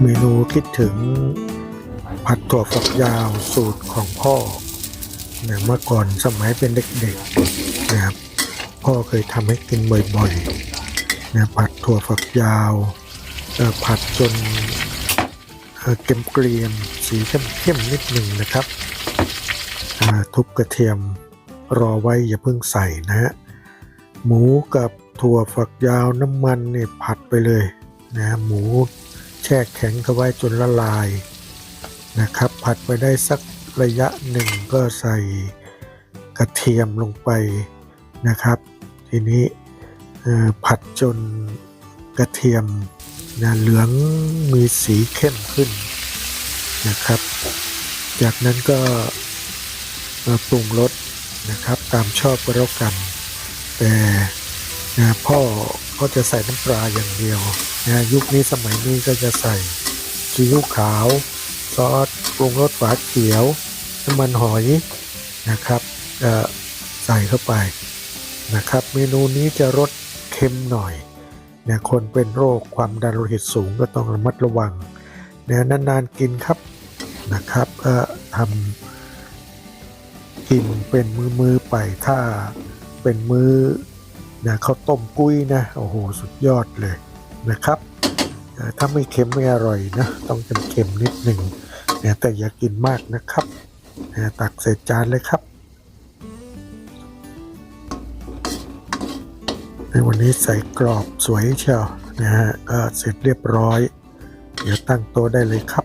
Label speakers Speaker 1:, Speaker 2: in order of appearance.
Speaker 1: เมนูคิดถึงผัดถั่วฝักยาวสูตรของพ่อเนี่ยเมื่อก่อนสมัยเป็นเด็กๆนะครับพ่อเคยทำให้กินบ่อยๆนะผัดถั่วฝักยาวผัดจนเกมเกรียมสีเข้มๆนิดหนึ่งนะครับทุบกระเทียมรอไว้อย่าเพิ่งใส่นะฮะหมูกับถั่วฝักยาวน้ำมันเนี่ยผัดไปเลย นะหมูแช่แข็งเข้าไว้จนละลายนะครับ ผัดไปได้สักระยะหนึ่งก็ใส่กระเทียมลงไปนะครับ ทีนี้ผัดจนกระเทียมนะเหลืองมีสีเข้มขึ้นนะครับ จากนั้นก็ปรุงรสนะครับตามชอบก็แล้วกัน แต่นะพ่อ ก็จะใส่น้ำปลาอย่างเดียวนะยุคนี้สมัยนี้ก็จะใส่ซีอิ๊วขาว ซอสปรุงรสฝาเขียวน้ำมันหอยนะครับใส่เข้าไปนะครับ เมนูนี้จะรสเค็มหน่อยนะคนเป็นโรคความดันโลหิตสูงก็ต้องระมัดระวังนะนานๆกินครับนะครับทำกินเป็นมือๆไปถ้าเป็นมือ นะข้าวต้มกุ้ยนะโอ้โหสุดยอดเลยนะครับถ้าไม่เค็มไม่อร่อยนะต้องเค็มๆนิดหนึ่งนะแต่อย่ากินมากนะครับนะตักใส่จานเลยครับในวันนี้ใส่กรอบสวยเชียวนะฮะก็เสร็จเรียบร้อย เดี๋ยวตั้งโต๊ะได้เลยครับ